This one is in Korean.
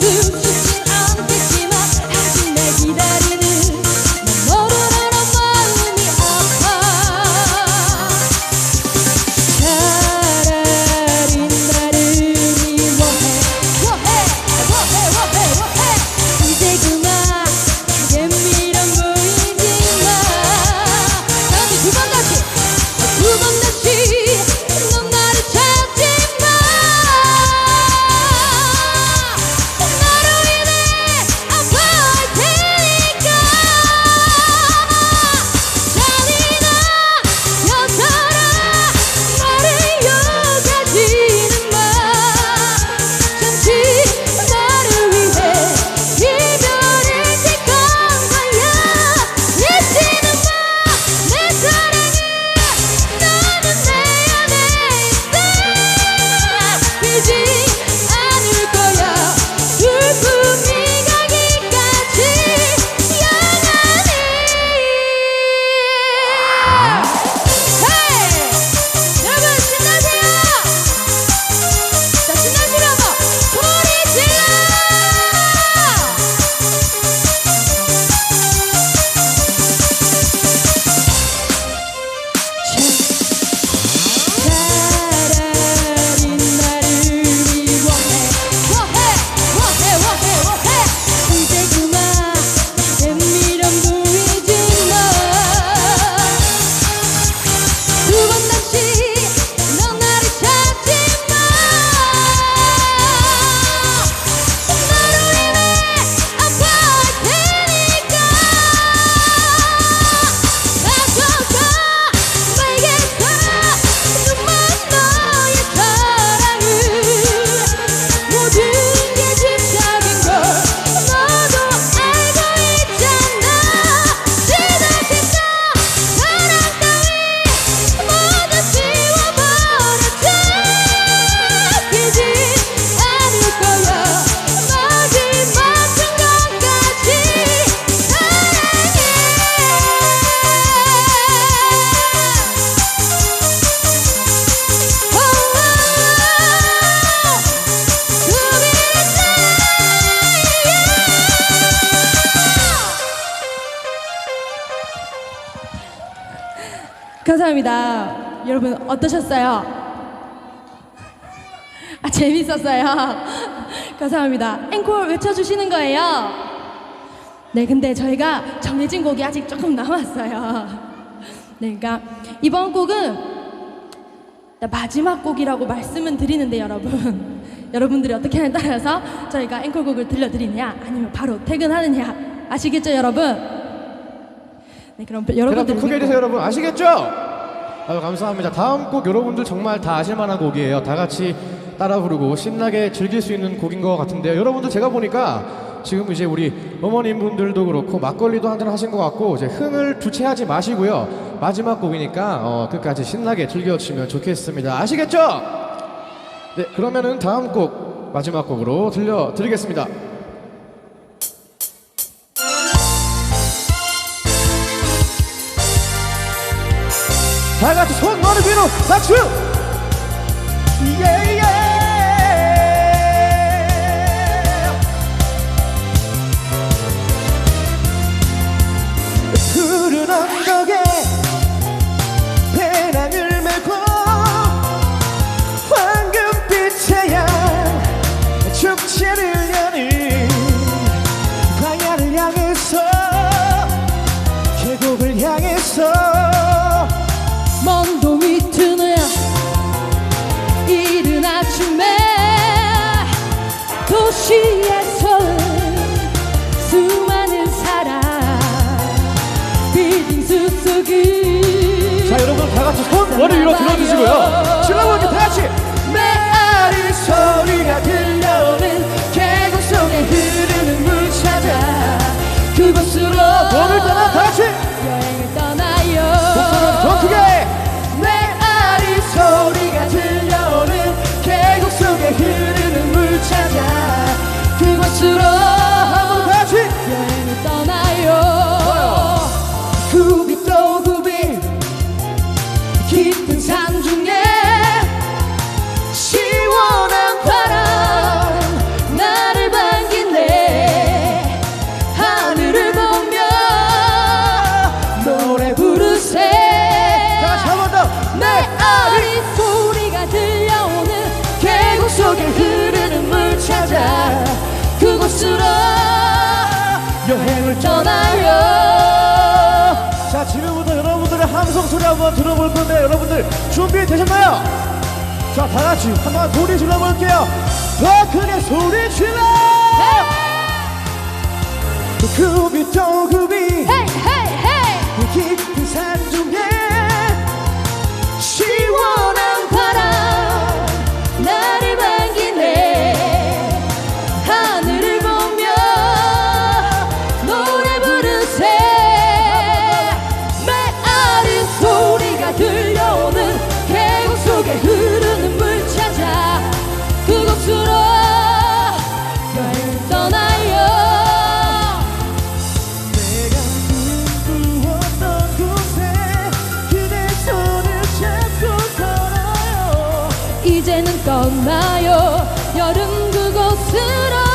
do. 감사합니다. 여러분 어떠셨어요? 아 재밌었어요. 감사합니다. 앵콜 외쳐주시는 거예요. 네, 근데 저희가 정해진 곡이 아직 조금 남았어요. 네, 그러니까 이번 곡은 마지막 곡이라고 말씀은 드리는데 여러분, 여러분들이 어떻게 하냐에 따라서 저희가 앵콜곡을 들려드리냐 아니면 바로 퇴근하느냐 아시겠죠, 여러분? 네, 그럼 여러분들 좀 크게 해주세요 여러분. 아시겠죠? 아유 감사합니다. 다음 곡 여러분들 정말 다 아실 만한 곡이에요. 다 같이 따라 부르고 신나게 즐길 수 있는 곡인 것 같은데요. 여러분들 제가 보니까 지금 이제 우리 어머님분들도 그렇고 막걸리도 한잔 하신 것 같고 이제 흥을 주체하지 마시고요. 마지막 곡이니까 어, 끝까지 신나게 즐겨주시면 좋겠습니다. 아시겠죠? 네 그러면은 다음 곡 마지막 곡으로 들려드리겠습니다 다 같이 손 머리 위로 박수! 예 머리 위로 들어주시고요. 질러보니 다 같이. 메아리 소리가 들 속에 흐르는 물 찾아 그곳으로 여행을 떠나요. 자 지금부터 여러분들의 함성 소리 한번 들어볼 건데 여러분들 준비되셨나요? 자 다같이 한번 소리 질러볼게요. 더 크게 소리 질러! 굽이 또 굽이 헤이 헤이 헤이! 깊은 산 중에 이제는 떠나요? 여름 그곳으로